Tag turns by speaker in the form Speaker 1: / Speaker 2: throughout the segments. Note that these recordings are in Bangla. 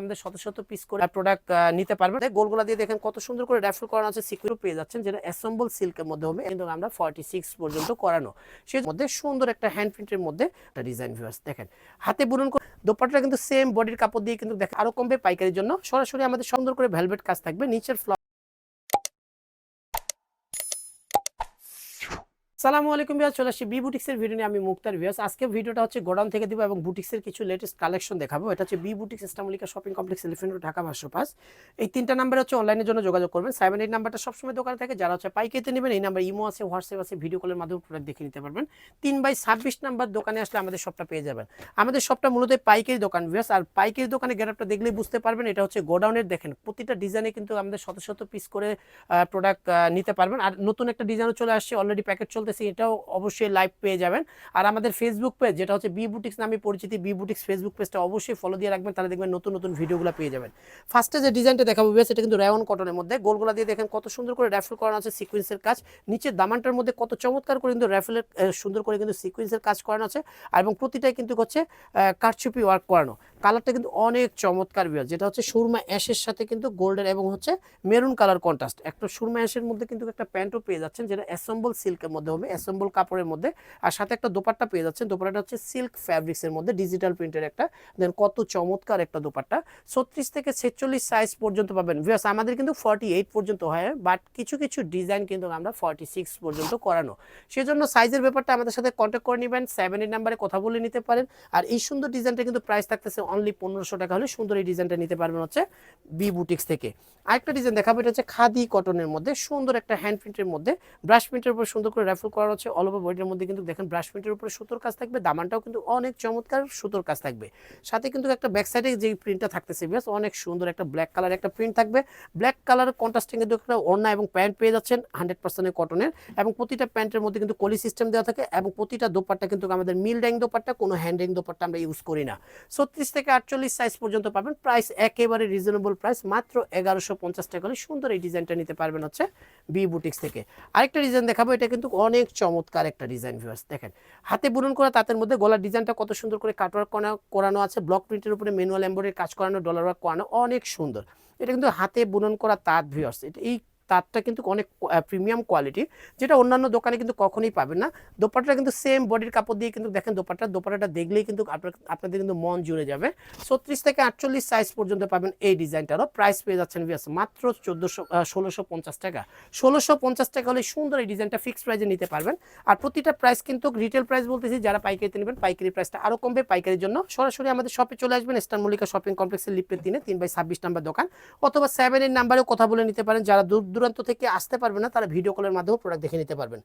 Speaker 1: আমাদের শত শত পিস করে প্রোডাক্ট নিতে পারবেন। গোলগুলা দিয়ে দেখেন কত সুন্দর করে র্যাফল করানো আছে। সিকিউর পেয়ে যাচ্ছেন যেটা অ্যাসেম্বল সিল্কের মধ্যে হবে, কিন্তু আমরা ফর্টি সিক্স পর্যন্ত করানো। সেই মধ্যে সুন্দর একটা হ্যান্ড প্রিন্টের মধ্যে একটা ডিজাইন ভিউয়ার্স দেখেন। হাতে বুনন দোপাট্টা কিন্তু সেম বডির কাপড় দিয়ে কিন্তু দেখেন আরও কমবে পাইকারির জন্য। সরাসরি আমাদের সুন্দর করে ভেলভেট কাজ থাকবে, নিচের সালামু আলাইকুম বিয়াস চলে আসছি বি বুটিক্সের ভিডিও নিয়ে। আমি মুক্তার বিয়াস আজকে ভিডিওটা হচ্ছে গোডাউন থেকে দিব এবং বুটিক্সের কিছু লেটেস্ট কালেকশন দেখাবো। এটা হচ্ছে বি বুটিক্স ইসলামলিকা শপিং কমপ্লেক্স এলিফেন্ট ঢাকা ভাষ্য পাস এই তিনটা নাম্বার হচ্ছে অনলাইনের জন্য যোগাযোগ করবেন। সেভেন এইট নাম্বারটা সবসময় দোকানে থাকে। যারা হচ্ছে পাইকারিতে নেবেন, এই নাম্বার ইমো আছে, হোয়াটসঅ্যাপ আছে ভিডিও কলের মাধ্যমে প্রোডাক্ট দেখে নিতে পারবেন। তিন বাই ছাব্বিশ নাম্বার দোকানে আসলে আমাদের সবটা পেয়ে যাবেন। আমাদের সবটা মূলত পাইকারি দোকান বিয়াস আর পাইকারি দোকানে গেটআপটা দেখলেই বুঝতে পারবেন, এটা হচ্ছে গোডাউনের। দেখেন, প্রতিটা ডিজাইনে কিন্তু আমাদের শত শত পিস করে প্রোডাক্ট নিতে পারবেন। আর নতুন একটা ডিজাইনও চলে আসছে অলরেডি প্যাকেট চলতেছে এটাও অবশ্যই লাইভ পেয়ে যাবেন। আর আমাদের ফেসবুক পেজ যেটা হচ্ছে বি বুটিক্স নামে পরিচিতি বি বুটিক্স ফেসবুক পেজটা অবশ্যই ফলো দিয়ে রাখবেন, তাহলে দেখবেন নতুন নতুন ভিডিওগুলো পেয়ে যাবেন। ফার্স্টে যে ডিজাইনটা দেখাবো বেশ এটা কিন্তু রায়ন কটনের মধ্যে। গোলগুলা দিয়ে দেখেন কত সুন্দর করে র্যাফেল করানো আছে সিকুয়েন্সের কাজ। নিচের দামানটার মধ্যে কত চমৎকার করে কিন্তু র্যাফেলের সুন্দর করে কিন্তু সিকুয়েন্সের কাজ করানো আছে। এবং প্রতিটাই কিন্তু হচ্ছে কারচুপি ওয়ার্ক করানো। কালারটা কিন্তু অনেক চমৎকার বিয়ার, যেটা হচ্ছে সুরমা অ্যাশের সাথে কিন্তু গোল্ডেন এবং হচ্ছে মেরুন কালার কন্ট্রাস্ট। একটা সুরমা অ্যাশের মধ্যে কিন্তু একটা প্যান্টও পেয়ে যাচ্ছেন, যেটা অ্যাসেম্বল সিল্কের মধ্যে হবে, অ্যাসেম্বল কাপড়ের মধ্যে। আর সাথে একটা দোপাট্টা পেয়ে যাচ্ছেন, দোপাট্টাটা হচ্ছে সিল্ক ফ্যাব্রিক্সের মধ্যে, ডিজিটাল প্রিন্টের একটা। দেন কত চমৎকার একটা দোপাট্টা। ছত্রিশ থেকে ছেচল্লিশ সাইজ পর্যন্ত পাবেন। ভিউয়ার্স আমাদের কিন্তু ফর্টি এইট পর্যন্ত হয় বাট কিছু কিছু ডিজাইন কিন্তু আমরা ফর্টি সিক্স পর্যন্ত করানো। সেজন্য সাইজের ব্যাপারটা আমাদের সাথে কন্ট্যাক্ট করে নেবেন সেভেন এইট নাম্বারে কথা বলে নিতে পারেন। আর এই সুন্দর ডিজাইনটা কিন্তু প্রাইস থাকতেছে অনলি পনেরোশো টাকা হলে সুন্দর এই ডিজাইনটা নিতে পারবেন হচ্ছে বি বুটিক্স থেকে। আরেকটা ডিজাইন দেখাবো, এটা হচ্ছে খাদি কটনের মধ্যে। সুন্দর একটা হ্যান্ড প্রিন্টের মধ্যে। ব্রাশ প্রিন্টের উপর সুন্দর করে র্যাফেল করা হচ্ছে অল ওভার বডির মধ্যে। কিন্তু দেখেন ব্রাশ প্রিন্টের উপরে সুতোর কাজ থাকবে, দামানটাও কিন্তু অনেক চমৎকার সুতোর কাজ থাকবে। সাথে কিন্তু একটা ব্যাক সাইডে যে প্রিন্টটা থাকতেছে বেশ অনেক সুন্দর একটা ব্ল্যাক কালার একটা প্রিন্ট থাকবে। ব্ল্যাক কালার কন্ট্রাস্টিং এর একটা ওড়না এবং প্যান্ট পেয়ে যাচ্ছেন হান্ড্রেড পার্সেন্টের কটনের এবং প্রতিটা প্যান্টের মধ্যে কিন্তু কলি সিস্টেম দেওয়া থাকে এবং প্রতিটা দোপারটা কিন্তু আমাদের মিল ড্যাং দোপাট্টা, কোনো হ্যান্ডিং দোপারটা আমরা ইউজ করি না। ছত্রিশ থেকে আটচল্লিশ সাইজ পর্যন্ত পাবেন। প্রাইস একেবারে রিজনেবল প্রাইস মাত্র এগারোশো পঞ্চাশ টাকা হলে সুন্দর এই ডিজাইনটা নিতে পারবেন হচ্ছে বি বুটিক্স থেকে। আরেকটা ডিজাইন দেখাবো, এটা কিন্তু অনেক চমৎকার একটা ডিজাইন ভিউয়ার্স দেখেন। হাতে বুনন করা তাদের মধ্যে গলার ডিজাইনটা কত সুন্দর করে কাটওয়ার্ক করানো আছে ব্লক প্রিন্টের উপরে ম্যানুয়াল এম্বয়ডারি কাজ করানো ডলার ওয়ার্ক করানো, অনেক সুন্দর। এটা কিন্তু হাতে বুনন করা তাঁত ভিউয়ার্স এটা এই তারটা কিন্তু অনেক প্রিমিয়াম কোয়ালিটি যেটা অন্যান্য দোকানে কিন্তু কখনোই পাবেন না। দোপাট্টা কিন্তু সেম বডির কাপড় দিয়ে কিন্তু দেখেন দোপাট্টা, দোপাট্টাটা দেখলেই কিন্তু আপনার, আপনাদের কিন্তু মন জুড়ে যাবে। ছত্রিশ থেকে আটচল্লিশ সাইজ পর্যন্ত পাবেন এই ডিজাইনটারও। প্রাইস পেয়ে যাচ্ছেন ভিয়াস মাত্র চোদ্দোশো ষোলোশো পঞ্চাশ টাকা। ষোলোশো পঞ্চাশ টাকা হলে সুন্দর এই ডিজাইনটা ফিক্সড প্রাইসে নিতে পারবেন। আর প্রতিটা প্রাইস কিন্তু রিটেল প্রাইস বলতেছি, যারা পাইকারিতে নেবেন, পাইকারি প্রাইসটা আরও কমবে পাইকারির জন্য। সরাসরি আমাদের শপে চলে আসবেন, স্টার মল্লিকা শপিং কমপ্লেক্সের লিফটের দিনে, তিন বাই ছাব্বিশ নাম্বার দোকান। অথবা সেভেনের নাম্বারেও কথা বলে নিতে পারেন। যারা দূর দূরান্ত থেকে আসতে পারবে না, তারা ভিডিও কলের মাধ্যমে প্রোডাক্ট দেখে নিতে পারবেন।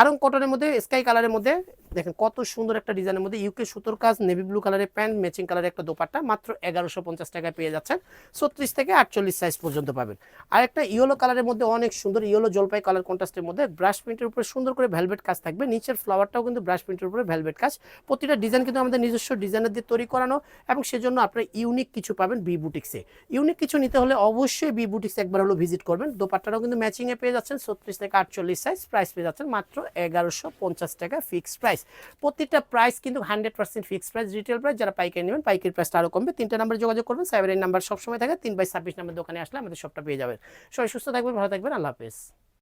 Speaker 1: আরং কটনের মধ্যে স্কাই কালারের মধ্যে দেখেন কত সুন্দর একটা ডিজাইনের মধ্যে ইউকে সুতোর কাজ নেভি ব্লু কালারের প্যান্ট ম্যাচিং কালারের একটা দোপাট্টা মাত্র এগারোশো পঞ্চাশ টাকায় পেয়ে যাচ্ছেন। ছত্রিশ থেকে আটচল্লিশ সাইজ পর্যন্ত পাবেন। আর একটা ইয়েলো কালারের মধ্যে অনেক সুন্দর ইয়েলো জলপাই কালার কন্ট্রাস্টের মধ্যে ব্রাশ প্রিন্টের উপরে সুন্দর করে ভেলভেট কাজ থাকবে। নিচের ফ্লাওয়ারটাও কিন্তু ব্রাশ প্রিন্টের উপরে ভেলভেট কাজ। প্রতিটা ডিজাইন কিন্তু আমাদের নিজস্ব ডিজাইনের দিয়ে তৈরি করানো এবং সেজন্য আপনার ইউনিক কিছু পাবেন বি বুটিক্সে ইউনিক কিছু নিতে হলে অবশ্যই বি বুটিক্স একবার হলো ভিজিট করবেন। দোপাট্টাটাও কিন্তু ম্যাচিংয়ে পেয়ে যাচ্ছেন। ছত্রিশ থেকে আটচল্লিশ সাইজ প্রাইস পেয়ে যাচ্ছেন মাত্র এগারোশো পঞ্চাশ টাকা ফিক্সড প্রাইস প্রতিটা প্রাইস কিন্তু hundred percent fixed price retail price যারা পাইকারি নেবেন, পাইকারি প্রাইসটা আরও কমবে। তিনটা নাম্বার যোগাযোগ করবেন সেভেন নাম্বার সবসময় থাকে, তিন বাই ছাব্বিশ নাম্বার দোকানে আসলে আমাদের সবটা পেয়ে যাবেন। সবাই সুস্থ থাকবেন, ভালো থাকবেন, আল্লাহ হাফেজ।